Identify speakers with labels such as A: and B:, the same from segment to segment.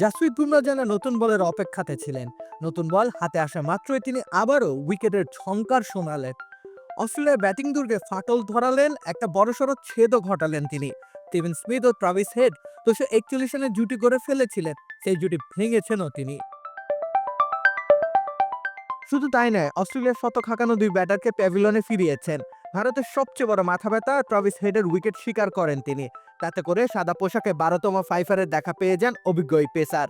A: জাসপ্রীত বুমরা যেন নতুন বলের অপেক্ষাতে ছিলেন। নতুন বল হাতে আসা মাত্রই তিনি আবারও উইকেটের ঝঙ্কার শোনালেন। অস্ট্রেলিয়ার ব্যাটিং দুর্গে ফাটল ধরালেন, একটা বড়সড় ছেদও ঘটালেন তিনি। স্টিভেন স্মিথ ও ট্রাভিস হেড দুশো একচল্লিশ রানের জুটি করে ফেলেছিলেন, সেই জুটি ভেঙেছেনও তিনি। শুধু তাই নয়, অস্ট্রেলিয়ার শতক হাঁকানো দুই ব্যাটারকে প্যাভিলনে ফিরিয়েছেন। ভারতের সবচেয়ে বড় মাথা ব্যথা ট্রাভিস হেডের উইকেট শিকার করেন তিনি। তাতে করে সাদা পোশাকে বারোতম ফাইফারের দেখা পেয়ে যান অভিজ্ঞ পেসার।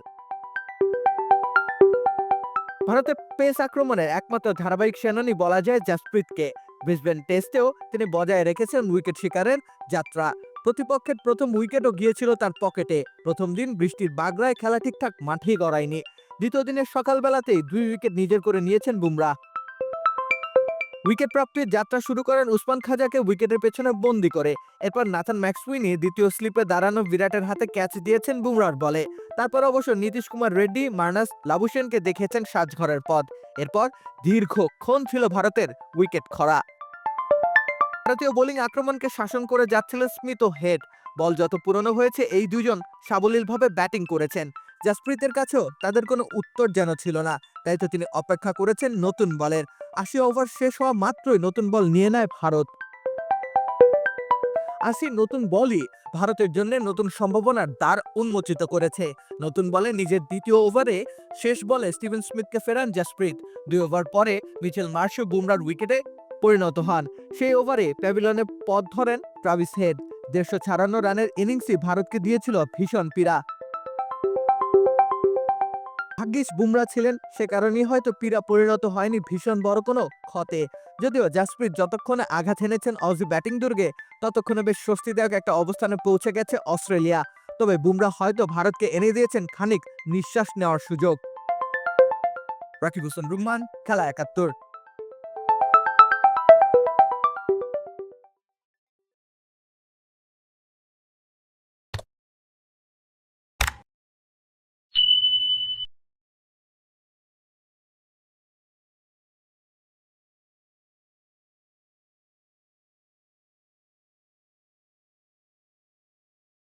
A: ভারতের পেস আক্রমণের একমাত্র ধারাবাহিক সেনানি বলা যায় জাসপ্রীতকে। ব্রিসবেন টেস্টেও তিনি বজায় রেখেছেন উইকেট শিকারের যাত্রা। প্রতিপক্ষের প্রথম উইকেটও গিয়েছিল তার পকেটে। প্রথম দিন বৃষ্টির বাগড়ায় খেলা ঠিকঠাক মাঠেই গড়ায়নি। দ্বিতীয় দিনের সকালবেলাতেই দুই উইকেট নিজের করে নিয়েছেন বুমরা উইকেট প্রাপ্তির যাত্রা শুরু করেন উসমান খাজাকে উইকেটের পেছনে বন্দি করে। এরপর নাথান ম্যাক্সউইনি দ্বিতীয় স্লিপে দাঁড়ানো বিরাটের হাতে ক্যাচ দিয়েছেন বুমরার বলে। তারপর অবশ্য নীতিশ কুমার রেড্ডি, মার্নাস লাবুসেনকে দেখেছেন সাজঘরের পথ। এরপর দীর্ঘক্ষণ ছিল ভারতের উইকেট খরা। ভারতীয় বোলিং আক্রমণকে শাসন করে যাচ্ছিলেন স্মিথ ও হেড। বল যত পুরনো হয়েছে, এই দুজন সাবলীলভাবে ব্যাটিং করেছেন। জাসপ্রীতের কাছেও তাদের কোনো উত্তর যেন ছিল না। তাই তো তিনি অপেক্ষা করেছেন নতুন বলের। আশি ওভার শেষ হওয়া মাত্রই নতুন বল নিয়ে নেয় ভারত। আশি নতুন বলই ভারতের জন্য নতুন সম্ভাবনার দ্বার উন্মোচিত করেছে। নতুন বলে নিজের দ্বিতীয় ওভারে শেষ বলে স্টিভেন স্মিথকে ফেরান জাসপ্রীত। দুই ওভার পরে মিচেল মার্শো বুমরার উইকেটে পরিণত হন। সেই ওভারে প্যাভিলনে পথ ধরেন ট্রাভিস হেড। দেড়শো ছাড়ান্ন রানের ইনিংসই ভারতকে দিয়েছিল ভীষণ পীড়া। ভাগ্যিস বুমরা ছিলেন, সে কারণেই হয়তো পীড়া পরিণত হয়নি ভীষণ বড় কোনো ক্ষতে। যদিও জাসপ্রীত যতক্ষণে আঘাত এনেছেন অজি ব্যাটিং দুর্গে ততক্ষণে বেশ স্বস্তিদায়ক একটা অবস্থানে পৌঁছে গেছে অস্ট্রেলিয়া। তবে বুমরা হয়তো ভারতকে এনে দিয়েছেন খানিক নিঃশ্বাস নেওয়ার সুযোগ। রাকিব হোসেন রুম্মান খেলা একাত্তর।